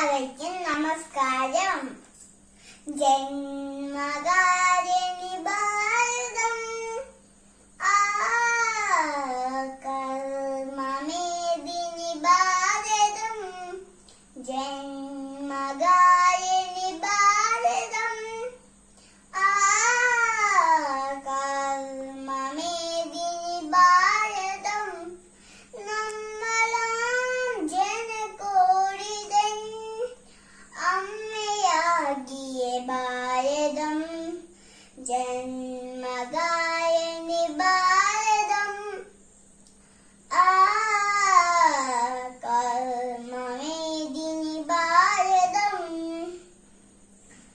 എല്ലാവർക്കും നമസ്കാരം. ജന്മകാരിണി ജന്മഗായനി ഭാരതം. ആ കർമ്മവേദിനി ഭാരതം.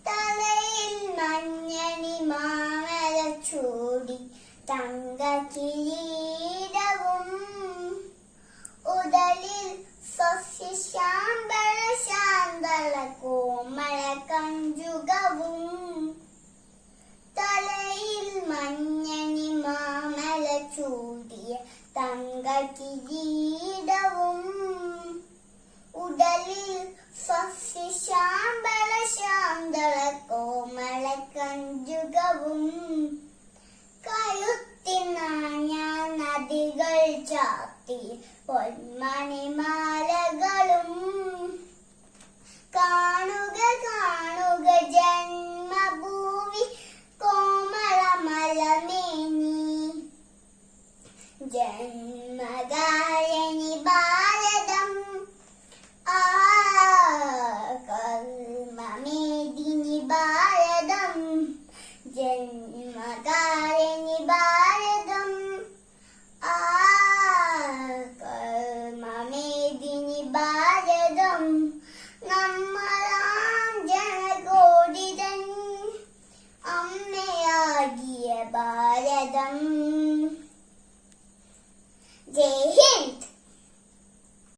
തലയിൽ മഞ്ഞണി മാമല ചൂടി തങ്ക കിരീടവും ഉടലിൽ സസ്യശാമ്പള ശാന്തള കോമള കഞ്ചുകവും തലയിൽ മഞ്ഞണി മാമല ചൂടിയ തങ്ക കിരീടവും ഉടലിൽ സസ്യശാമ്പള ശാന്തള കോമള കഞ്ചുകവും കഴുത്തിനാഞ്ഞ നദികൾ ചാത്തി പൊന്മണിമാലകളും ജന്മഗായനി